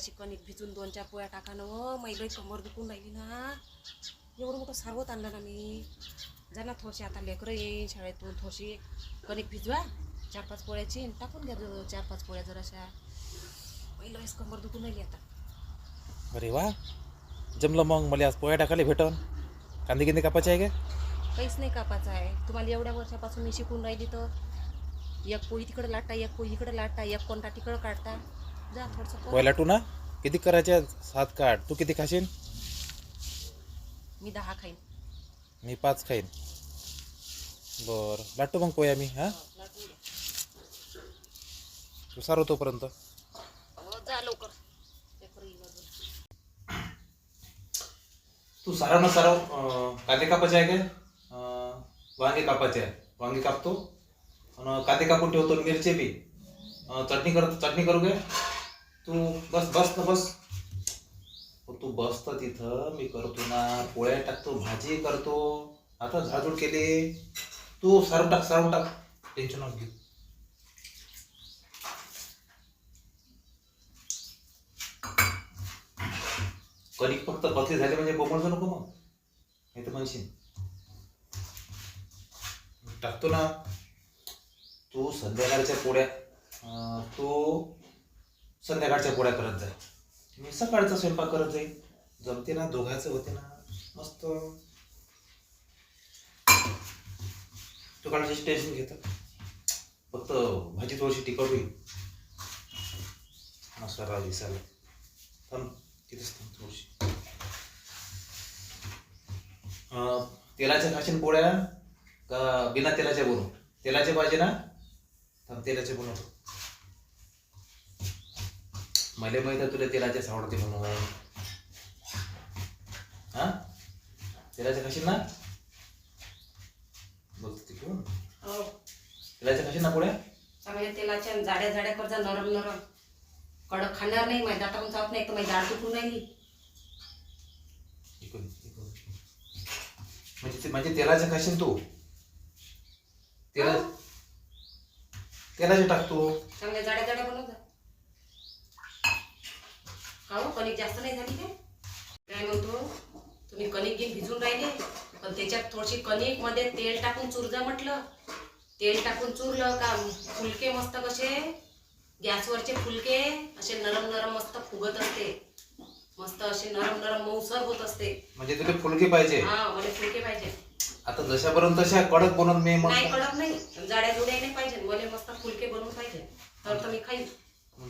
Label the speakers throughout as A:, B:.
A: जराशी कणिक भिजून दोन चार पोळ्या टाका ना व मैलाई कमर दुखून राहिली ना. एवढं मोठं सारवत आणलं ना मी. जा ना थोडीशी आता लेकरं येईन शाळेतून थोडीशी कणिक भिजवा चार पाच पोळ्याची टाकून घ्या चार पाच पोळ्या जराशा मैलाच कमर दुखून राहिली आता.
B: अरे वा. जमलं मग मला आज पोळ्या टाकायला भेटन. कांदे गिंदे कापायचे आहे का?
A: काहीच नाही कापाचं आहे. तुम्हाला एवढ्या वर्षापासून मी शिकून राहिली तर. एक पोळी तिकडं लाटता एक पोळी इकडं लाटता एक कोणता तिकडं काढता. जा थोडंसं पोळी.
B: पोळ्या लाटू ना? किती करायच्या सात काढ तू किती खाशील
A: मी दहा खाईन.
B: मी पाच खाईन. बरं. लाटू मग पोळ्या मी हां. तू सारव तोपर्यंत. तू सारव ना सारव अं, कांदे कापायचे आहे काय? अं, वांगे कापायचे आहे. वांगे कापतो. आणि कांदे कापून ठेवतो मिरची बी. चटणी कर चटणी करू काय? तू बस बस ना बस. तू बसत तिथं मी करतो ना. पोळ्या टाकतो भाजी करतो. आता झाडझूड केले. तू सारून टाक सारून टाक. टेन्शन घेऊ. कणिक फक्त बसली झाली म्हणजे बोमळतो नको मग. नाही तर म्हणशील. टाकतो ना. तू संध्याकाळच्या पोळ्या. तू संध्याकाळच्या पोळ्या करत जाय. मी सकाळचा स्वयंपाक करत जाईल जमते ना दोघांचं होते ना. मस्त. तू काळजी टेन्शन घेत. फक्त भाजी थोडीशी तिखट होईल मसाला दिसायला थांब तिथेच थांब थोडीशी. तेलाच्या खाशीन पोळ्या. का बिना तेलाच्या बनवू? तेलाच्या पाहिजे ना? थांब तेलाचे बनवतो मला माहीत आहे तुला तेलाचे आवडते म्हणून. हा? तेलाच्या खाशीन ना बोलतो ते घेऊन.
A: हो.
B: तेलाच्या खाशीन ना पोळ्या?
A: चांगल्या तेलाच्या जाड्या जाड्या करजा नरम नरम. कडक खाणार नाही माझ्या दाटावून जात नाही तर माझी दाट दुखून राहिली.
B: इकडून इकडून म्हणजे ते- म्हणजे तेलाच्या खाशीन तू? तेला तेलाचे टाकतो
A: चांगल्या जाड्या जाड्या बनव जा का हो कणिक जास्त नाही झाली काय? काय म्हणतो तुम्ही कणिक घेऊन भिजून राहिले. पण त्याच्यात थोडीशी कणिकमध्ये तेल टाकून चुरजा म्हटलं. तेल टाकून चुरलं का? फुलके मस्त कसे? गॅसवरचे फुलके. असे नरम नरम मस्त फुगत असते. मस्त असे नरम नरम मऊसर होत असते.
B: म्हणजे तुला फुलके पाहिजे?
A: हा मला फुलके पाहिजे.
B: आता जशापर्यंत तशा कडक बनवून मी मग
A: नाही कडक नाही. जाड्या जुड्या नाही पाहिजे. मला मस्त फुलके बनवून पाहिजे. तर तर मी खाईन.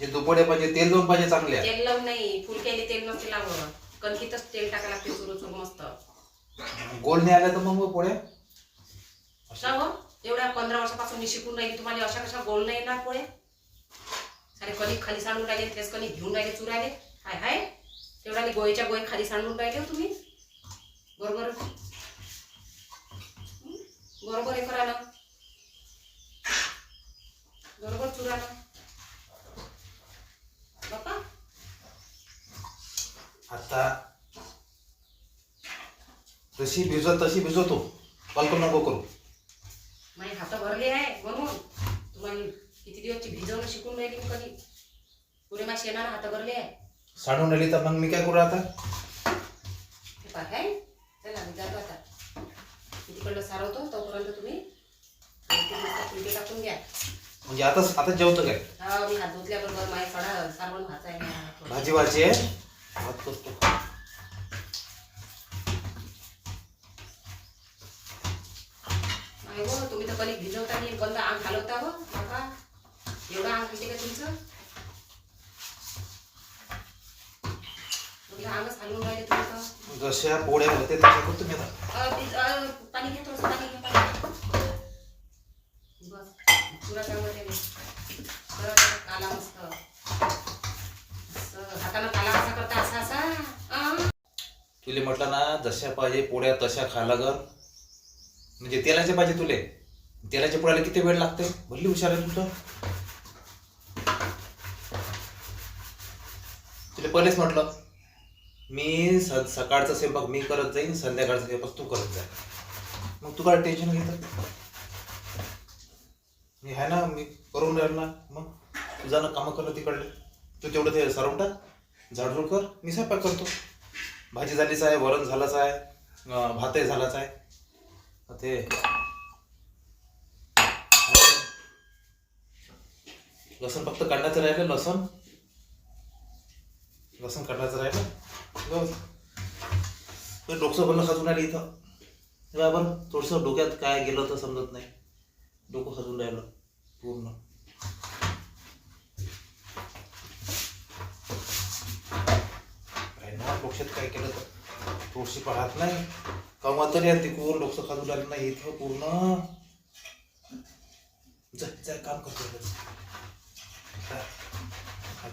B: म्हणजे दुपट्या पाहिजे तेल दोन पाहिजे चांगल्या
A: तेल लावून नाही फुलक्याने तेल नसते लावत कणकीतच तेल टाकायला लागते चुरू चुरू मस्त.
B: गोल नाही आल्या तर मग पोळ्या?
A: हो एवढ्या पंधरा वर्षापासून मी शिकून राहिली तुम्हाला अशा कशा गोल नाही येणार पोळे सारे कणिक खाली सांडून राहिले तेच कणिक घेऊन राहिले चुरायले हाय हाय. तेवढा गोळीच्या गोळी खाली सांडून राहिले हो तुम्ही. बरोबर? बरोबर हे करा ना बरोबर चुरा ना बापा
B: आता जशी भिजवत तशी भिजवतो. कल्पना नको करू.
A: माझे हात भरले आहे म्हणून तुम्हाला किती दिवसची भिजवणं शिकून राहिली मी कधी? पुरे माझे शेणाला हात भरले आहे.
B: साडून राहिली तर मग मी काय करू आता?
A: हे पाय काय चला मी जातो आता. मी तिकडलं सारवतो तोपर्यंत तुम्ही ते मस्त फुलके टाकून घ्या.
B: म्हणजे आता आता जेवतो काय?
A: हा मी हात धुतल्याबरोबर माझ्या सडा सारवण भाचा आहे माझ्या.
B: भाजी वाची आहे. भात करतो.
A: नाही हो तुम्ही तर कधी भिजवता आणि बंद आंग घालवता हो बाबा एवढं आंग घालते का तुमचं तुमचं आंगच घालून राहिले तुम्ही तर
B: जशा पोळ्या होते तशा करतो मी आता
A: अ, ती- अ, पाणी घे थोडंसं पाणी घे पाणी बस काला मस्त। असं हातानं काला कसा करता असा.
B: तुले म्हटलं ना जशा पाहिजे पोळ्या तशा खा लागल म्हणजे तेलाचे पाहिजे तुले। तेलाच्या पोळ्याला किती वेळ लागते भल्ली हुशार आहे तुझं तुला पहिलेच म्हटलं मी स सकाळचा स्वयंपाक मी करत जाईन संध्याकाळचा स्वयंपाक तू करत जा. मग तू काय टेन्शन घेत मी आहे ना मी करून राहील ना मग तुझा ना कामं करणं तिकडले. तू तेवढं ते सरवून टाक झाडझूड कर मी स्वयंपाक करतो. भाजी झालीच आहे वरण झालंच आहे भातही झालाच आहे. ते लसूण फक्त काढण्याचं राहिलं लसूण. लसूण काढण्याचं राहिलं. बस पण डोकं खाजून राहिलं इथं. बरोबर थोडंसं डोक्यात काय गेलं तर समजत नाही. डोकं खाजून राहिलं पूर्ण. डोक्यात काय केलं तर थोडीशी पाहत नाही. कमत तरी आहे तिकून डोकं खाजून राहिलं नाही इथं पूर्ण. जा जा काम करतो.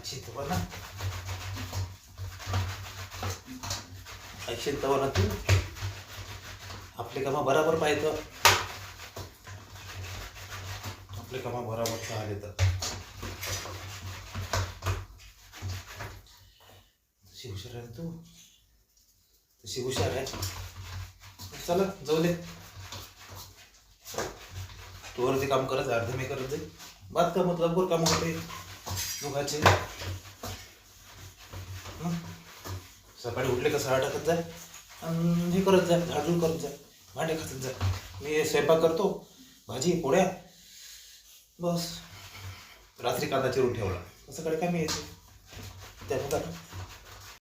B: अच्छी तो ऐकशील तवा ना तू. आपले कामं बराबर पाहिजे. आपले कामं बराबर चालेल तर. तशी हुशार आहे तू? तशी हुशार आहे. चला जाऊ दे. तू वरती काम करत अर्ध मी करत जाईल. बाद का मग काम होते दोघांचे हं? सकाळी उठले का सहा टाकत जाय आणि हे करत जा झाडून करत जा भांडे खात जा. मी स्वयंपाक करतो भाजी पोळ्या. बस. रात्री कांदा चिरून ठेवला. सकाळी काय मी यायचं त्या